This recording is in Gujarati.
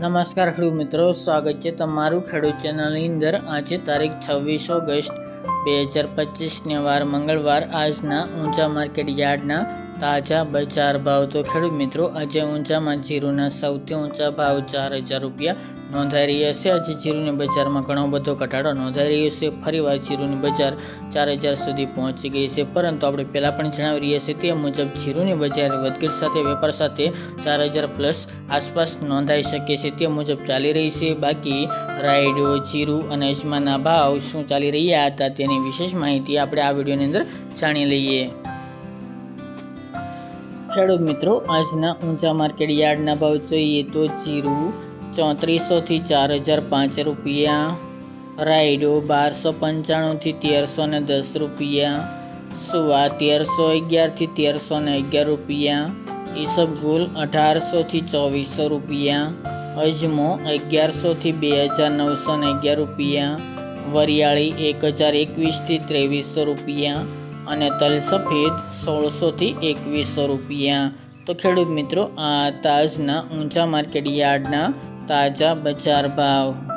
નમસ્કાર ખેડૂત મિત્રો સ્વાગત છે તમારું ખેડૂત ચેનલની અંદર. આજે તારીખ છવ્વીસ ઓગસ્ટ બે હજાર પચીસને વાર મંગળવાર આજના ઊંચા માર્કેટ યાર્ડના તાજા બજાર ભાવ તો ખેડૂત મિત્રો, આજે ઊંચામાં જીરુના સૌથી ઊંચા ભાવ ચાર હજાર રૂપિયા નોંધાઈ રહ્યા છે. આજે જીરુની બજારમાં ઘણો બધો ઘટાડો નોંધાઈ રહ્યો છે. ફરીવાર જીરુની બજાર ચાર હજાર સુધી પહોંચી ગઈ છે. પરંતુ આપણે પહેલાં પણ જણાવી રહ્યા છીએ તે મુજબ જીરુની બજાર વધઘટ સાથે વેપાર સાથે ચાર હજાર પ્લસ આસપાસ નોંધાઈ શકે છે. તે મુજબ ચાલી રહી છે. બાકી રાયડો, જીરું અને અજમાના ભાવ શું ચાલી રહ્યા હતા તેની વિશેષ માહિતી આપણે આ વિડીયોની અંદર જાણી લઈએ. ખેડૂત મિત્રો, આજના ઊંચા માર્કેટ યાર્ડના ભાવ જોઈએ તો જીરું ચોત્રીસોથી ચાર હજાર પાંચ રૂપિયા, રાયડો બારસો પંચાણુંથી તેરસો ને દસ રૂપિયા, સુવા તેરસો અગિયારથી તેરસો ને અગિયાર રૂપિયા, ઈસબગુલ અઢારસોથી ચોવીસો રૂપિયા અજમો અગિયારસોથી બે હજાર નવસો ને અગિયાર રૂપિયા, વરિયાળી એક હજાર એકવીસથી ત્રેવીસો રૂપિયા અને તલ સફેદ સોળસોથી એકવીસો રૂપિયા. તો ખેડૂત મિત્રો, આ તાજના ઊંચા માર્કેટ યાર્ડના તાજા બજાર ભાવ.